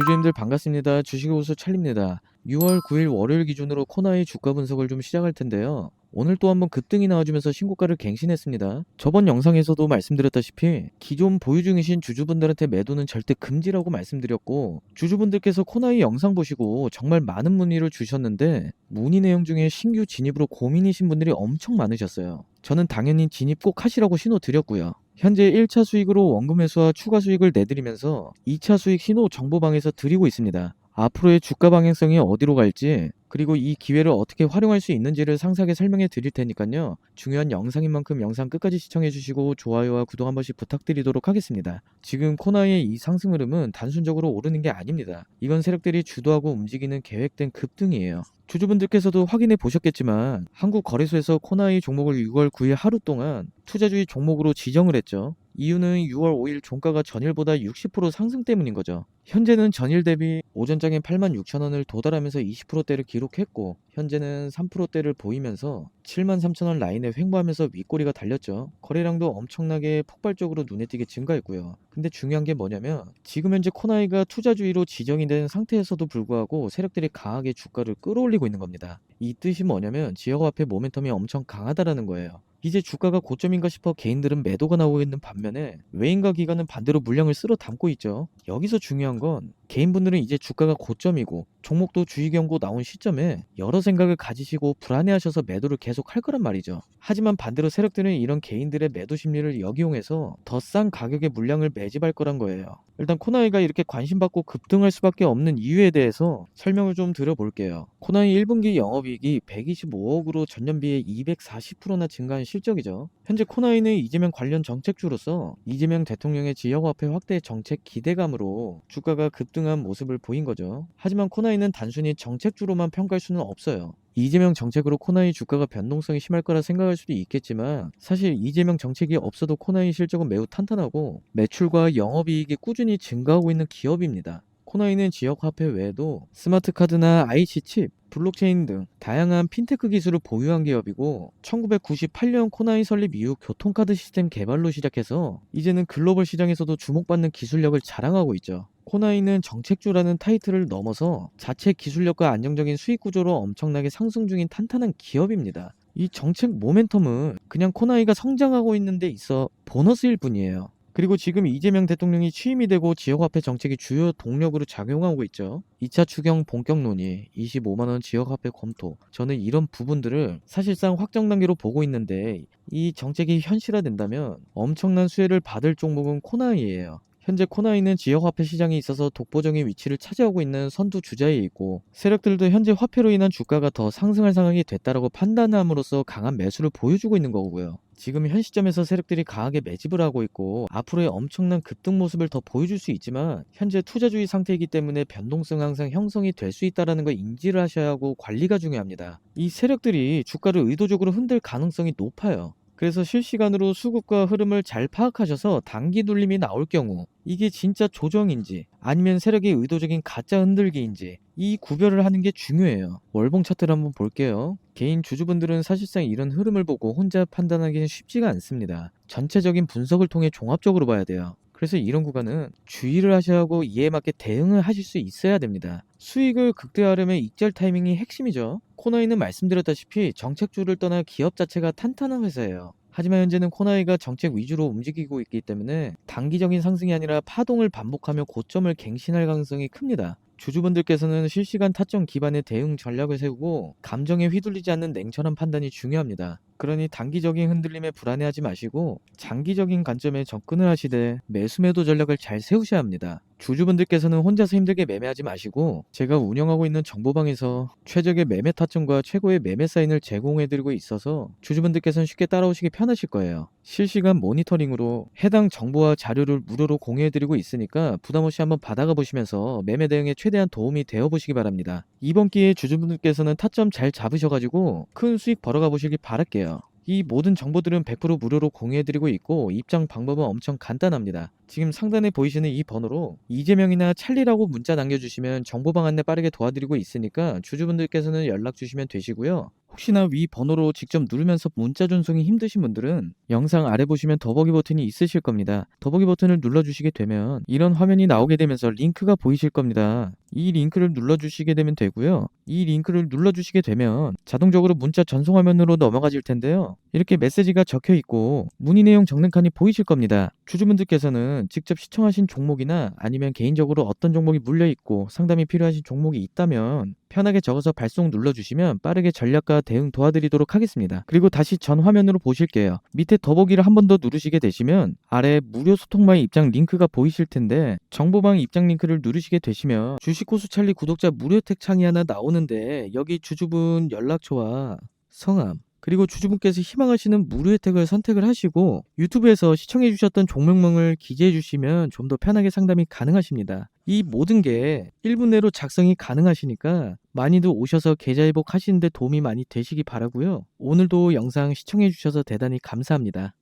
주주님들 반갑습니다. 주식우수 찰리입니다. 6월 9일 월요일 기준으로 코나이 주가 분석을 좀 시작할 텐데요. 오늘 또 한번 급등이 나와주면서 신고가를 갱신했습니다. 저번 영상에서도 말씀드렸다시피 기존 보유 중이신 주주분들한테 매도는 절대 금지라고 말씀드렸고 주주분들께서 코나이 영상 보시고 정말 많은 문의를 주셨는데 문의 내용 중에 신규 진입으로 고민이신 분들이 엄청 많으셨어요. 저는 당연히 진입 꼭 하시라고 신호 드렸고요. 현재 1차 수익으로 원금 회수와 추가 수익을 내드리면서 2차 수익 신호 정보방에서 드리고 있습니다. 앞으로의 주가 방향성이 어디로 갈지 그리고 이 기회를 어떻게 활용할 수 있는지를 상세하게 설명해 드릴 테니까요. 중요한 영상인 만큼 영상 끝까지 시청해 주시고 좋아요와 구독 한 번씩 부탁드리도록 하겠습니다. 지금 코나이의 이 상승 흐름은 단순적으로 오르는 게 아닙니다. 이건 세력들이 주도하고 움직이는 계획된 급등이에요. 주주분들께서도 확인해 보셨겠지만 한국 거래소에서 코나이 종목을 6월 9일 하루 동안 투자주의 종목으로 지정을 했죠. 이유는 6월 5일 종가가 전일보다 60% 상승 때문인 거죠. 현재는 전일 대비 오전장에 86,000원을 도달하면서 20%대를 기록했고 현재는 3%대를 보이면서 73,000원 라인에 횡보하면서 윗꼬리가 달렸죠. 거래량도 엄청나게 폭발적으로 눈에 띄게 증가했고요. 근데 중요한 게 뭐냐면 지금 현재 코나이가 투자주의로 지정이 된 상태에서도 불구하고 세력들이 강하게 주가를 끌어올리고 있는 겁니다. 이 뜻이 뭐냐면 지역화폐 모멘텀이 엄청 강하다라는 거예요. 이제 주가가 고점인가 싶어 개인들은 매도가 나오고 있는 반면에 외인과 기관은 반대로 물량을 쓸어 담고 있죠. 여기서 중요한 건 개인분들은 이제 주가가 고점이고 종목도 주의 경고 나온 시점에 여러 생각을 가지시고 불안해하셔서 매도를 계속 할 거란 말이죠. 하지만 반대로 세력들은 이런 개인들의 매도 심리를 역이용해서 더 싼 가격의 물량을 매집할 거란 거예요. 일단 코나이가 이렇게 관심받고 급등할 수밖에 없는 이유에 대해서 설명을 좀 드려볼게요. 코나이 1분기 영업이익이 125억으로 전년비에 240%나 증가한 실적이죠. 현재 코나이는 이재명 관련 정책주로서 이재명 대통령의 지역화폐 확대 정책 기대감으로 주가가 급 등한 모습을 보인 거죠. 하지만 코나이는 단순히 정책주로만 평가할 수는 없어요. 이재명 정책으로 코나이 주가가 변동성이 심할 거라 생각할 수도 있겠지만 사실 이재명 정책이 없어도 코나이 실적은 매우 탄탄하고 매출과 영업이익이 꾸준히 증가하고 있는 기업입니다. 코나이는 지역 화폐 외에도 스마트 카드나 IC 칩, 블록체인 등 다양한 핀테크 기술을 보유한 기업이고 1998년 코나이 설립 이후 교통카드 시스템 개발로 시작해서 이제는 글로벌 시장에서도 주목받는 기술력을 자랑하고 있죠. 코나이는 정책주라는 타이틀을 넘어서 자체 기술력과 안정적인 수익 구조로 엄청나게 상승 중인 탄탄한 기업입니다. 이 정책 모멘텀은 그냥 코나이가 성장하고 있는 데 있어 보너스일 뿐이에요. 그리고 지금 이재명 대통령이 취임이 되고 지역화폐 정책이 주요 동력으로 작용하고 있죠. 2차 추경 본격 논의, 25만원 지역화폐 검토. 저는 이런 부분들을 사실상 확정 단계로 보고 있는데 이 정책이 현실화된다면 엄청난 수혜를 받을 종목은 코나이예요. 현재 코나이는 지역 화폐 시장에 있어서 독보적인 위치를 차지하고 있는 선두 주자에 있고 세력들도 현재 화폐로 인한 주가가 더 상승할 상황이 됐다라고 판단함으로써 강한 매수를 보여주고 있는 거고요. 지금 현 시점에서 세력들이 강하게 매집을 하고 있고 앞으로의 엄청난 급등 모습을 더 보여줄 수 있지만 현재 투자주의 상태이기 때문에 변동성 항상 형성이 될 수 있다라는 걸 인지를 하셔야 하고 관리가 중요합니다. 이 세력들이 주가를 의도적으로 흔들 가능성이 높아요. 그래서 실시간으로 수급과 흐름을 잘 파악하셔서 단기 눌림이 나올 경우 이게 진짜 조정인지 아니면 세력의 의도적인 가짜 흔들기인지 이 구별을 하는 게 중요해요. 월봉 차트를 한번 볼게요. 개인 주주분들은 사실상 이런 흐름을 보고 혼자 판단하기는 쉽지가 않습니다. 전체적인 분석을 통해 종합적으로 봐야 돼요. 그래서 이런 구간은 주의를 하셔야 하고 이에 맞게 대응을 하실 수 있어야 됩니다. 수익을 극대화하려면 익절 타이밍이 핵심이죠. 코나이는 말씀드렸다시피 정책주를 떠나 기업 자체가 탄탄한 회사예요. 하지만 현재는 코나이가 정책 위주로 움직이고 있기 때문에 단기적인 상승이 아니라 파동을 반복하며 고점을 갱신할 가능성이 큽니다. 주주분들께서는 실시간 타점 기반의 대응 전략을 세우고 감정에 휘둘리지 않는 냉철한 판단이 중요합니다. 그러니 단기적인 흔들림에 불안해하지 마시고 장기적인 관점에 접근을 하시되 매수매도 전략을 잘 세우셔야 합니다. 주주분들께서는 혼자서 힘들게 매매하지 마시고 제가 운영하고 있는 정보방에서 최적의 매매 타점과 최고의 매매 사인을 제공해드리고 있어서 주주분들께서는 쉽게 따라오시기 편하실 거예요. 실시간 모니터링으로 해당 정보와 자료를 무료로 공유해드리고 있으니까 부담없이 한번 받아가 보시면서 매매 대응에 최대한 도움이 되어 보시기 바랍니다. 이번 기회에 주주분들께서는 타점 잘 잡으셔가지고 큰 수익 벌어가 보시길 바랄게요. 이 모든 정보들은 100% 무료로 공유해드리고 있고 입장 방법은 엄청 간단합니다. 지금 상단에 보이시는 이 번호로 이재명이나 찰리라고 문자 남겨주시면 정보방 안내 빠르게 도와드리고 있으니까 주주분들께서는 연락 주시면 되시고요. 혹시나 위 번호로 직접 누르면서 문자 전송이 힘드신 분들은 영상 아래 보시면 더보기 버튼이 있으실 겁니다. 더보기 버튼을 눌러주시게 되면 이런 화면이 나오게 되면서 링크가 보이실 겁니다. 이 링크를 눌러주시게 되면 되고요. 이 링크를 눌러주시게 되면 자동적으로 문자 전송 화면으로 넘어가질 텐데요. 이렇게 메시지가 적혀 있고 문의 내용 적는 칸이 보이실 겁니다. 주주분들께서는 직접 시청하신 종목이나 아니면 개인적으로 어떤 종목이 물려 있고 상담이 필요하신 종목이 있다면 편하게 적어서 발송 눌러주시면 빠르게 전략과 대응 도와드리도록 하겠습니다. 그리고 다시 전 화면으로 보실게요. 밑에 더보기를 한 번 더 누르시게 되시면 아래 무료 소통방의 입장 링크가 보이실 텐데 정보방 입장 링크를 누르시게 되시면 주식호수 찰리 구독자 무료 혜택 창이 하나 나오는데 여기 주주분 연락처와 성함 그리고 주주분께서 희망하시는 무료 혜택을 선택을 하시고 유튜브에서 시청해 주셨던 종목명을 기재해 주시면 좀 더 편하게 상담이 가능하십니다. 이 모든 게 1분 내로 작성이 가능하시니까 많이들 오셔서 계좌 회복 하시는데 도움이 많이 되시기 바라고요. 오늘도 영상 시청해 주셔서 대단히 감사합니다.